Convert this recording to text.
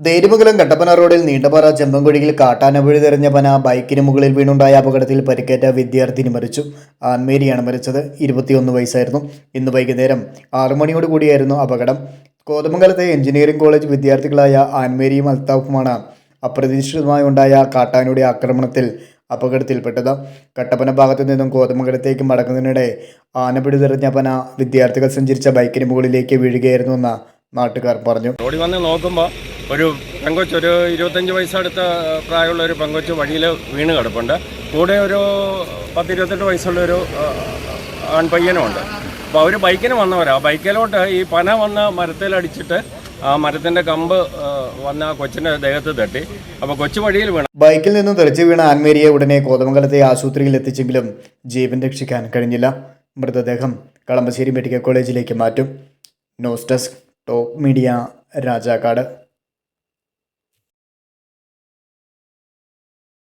ദേരിമംഗലം കട്ടപ്പന റോഡിൽ നീണ്ടപാറ ചെമ്പൻകുഴിയിൽ കാട്ടാനപുഴി തെരഞ്ഞ പന ബൈക്കിന് മുകളിൽ വീണുണ്ടായ അപകടത്തിൽ പരിക്കേറ്റ വിദ്യാർത്ഥിനി മരിച്ചു. ആൻമേരിയാണ് മരിച്ചത്. ഇരുപത്തിയൊന്ന് വയസ്സായിരുന്നു. ഇന്ന് വൈകുന്നേരം ആറു മണിയോട് കൂടിയായിരുന്നു അപകടം. കോതമംഗലത്തെ എഞ്ചിനീയറിംഗ് കോളേജ് വിദ്യാർത്ഥികളായ ആൻമേരിയും അൽത്താഫുമാണ് അപ്രതീക്ഷിതമായി ഉണ്ടായ കാട്ടാനയുടെ ആക്രമണത്തിൽ അപകടത്തിൽപ്പെട്ടത്. കട്ടപ്പന ഭാഗത്തു നിന്നും കോതമംഗലത്തേക്ക് മടങ്ങുന്നതിനിടെ ആനപിടി തെറിഞ്ഞ പന വിദ്യാർത്ഥികൾ സഞ്ചരിച്ച ബൈക്കിന് മുകളിലേക്ക് വീഴുകയായിരുന്നുവെന്ന് നാട്ടുകാർ പറഞ്ഞു. റോഡിൽ വന്ന് നോക്കുമ്പോൾ ഒരു പെങ്കൊച്ച് ഒരു ഇരുപത്തഞ്ച് വയസ്സടുത്ത പ്രായമുള്ള ഒരു പെങ്കൊച്ച് വഴിയിൽ വീണ് കിടപ്പുണ്ട്. കൂടെ ഒരു പത്ത് ഇരുപത്തെട്ട് വയസ്സുള്ള ഒരു ആൺപയ്യനും ആൺപയ്യനുമുണ്ട് അപ്പോൾ അവർ ബൈക്കിന് വന്നവരാ. ബൈക്കിലോട്ട് ഈ പന വന്ന് മരത്തിലടിച്ചിട്ട് ആ മരത്തിന്റെ കമ്പ് വന്ന കൊച്ചിന്റെ ദേഹത്ത് തട്ടി. അപ്പോൾ കൊച്ചു വഴിയിൽ വീണ ബൈക്കിൽ നിന്നും തെളിച്ചു വീണ ആൻമേരിയെ ഉടനെ കോതമംഗലത്തെ ആശുപത്രിയിൽ എത്തിച്ചെങ്കിലും ജീവൻ രക്ഷിക്കാൻ കഴിഞ്ഞില്ല. മൃതദേഹം കളമ്പശ്ശേരി മെഡിക്കൽ കോളേജിലേക്ക് മാറ്റും. News desk top media Rajakkad.